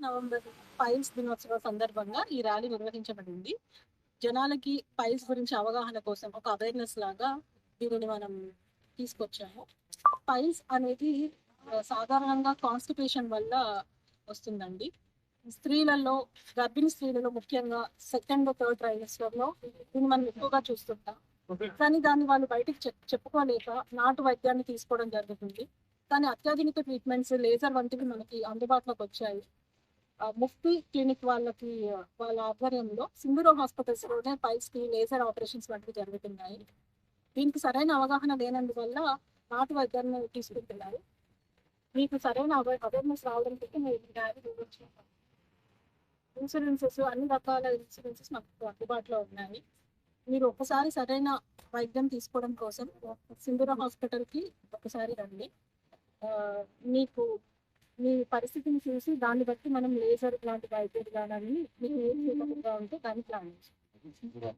November piles దినోత్సవ సందర్భంగా ఈ ర్యాలీ నిర్వహించబడింది. జనాలకి పైల్స్ గురించి అవగాహన కోసం ఒక అవేర్నెస్ లాగా దీనిని మనం తీసుకొచ్చాము. పైల్స్ అనేది సాధారణంగా కాన్స్టిపేషన్ వల్ల వస్తుందండి. స్త్రీలలో గర్భిణీ స్త్రీలలో ముఖ్యంగా సెకండ్ థర్డ్ ట్రైమిస్టర్లో దీన్ని మనం ఎక్కువగా చూస్తుంటాం. కానీ దాన్ని వాళ్ళు బయటకు చెప్- చెప్పుకోలేక నాటు వైద్యాన్ని తీసుకోవడం జరుగుతుంది. కానీ అత్యాధునిక ట్రీట్మెంట్స్ లేజర్ వంటివి మనకి అందుబాటులోకి వచ్చాయి. ముఫ్తి క్లినిక్ వాళ్ళకి వాళ్ళ ఆధ్వర్యంలో సింధురో హాస్పిటల్స్లోనే పైల్స్కి లేజర్ ఆపరేషన్స్ వంటివి జరుగుతున్నాయి. దీనికి సరైన అవగాహన లేనందువల్ల నాటు వైద్యాన్ని తీసుకుంటున్నారు. మీకు సరైన అవేర్నెస్ రావడానికి మీరు ర్యాలీ ఇన్సూరెన్సెస్ అన్ని రకాల ఇన్సూరెన్సెస్ మాకు అందుబాటులో ఉన్నాయి. మీరు ఒకసారి సరైన వైద్యం తీసుకోవడం కోసం సింధుర హాస్పిటల్కి ఒకసారి రండి. మీకు మీ పరిస్థితిని చూసి దాన్ని బట్టి మనం లేజర్ లాంటి వైద్యులు కానీ మీకు ఏ suitable గా ఉంటే దాన్ని ప్లాన్ చేస్తాం.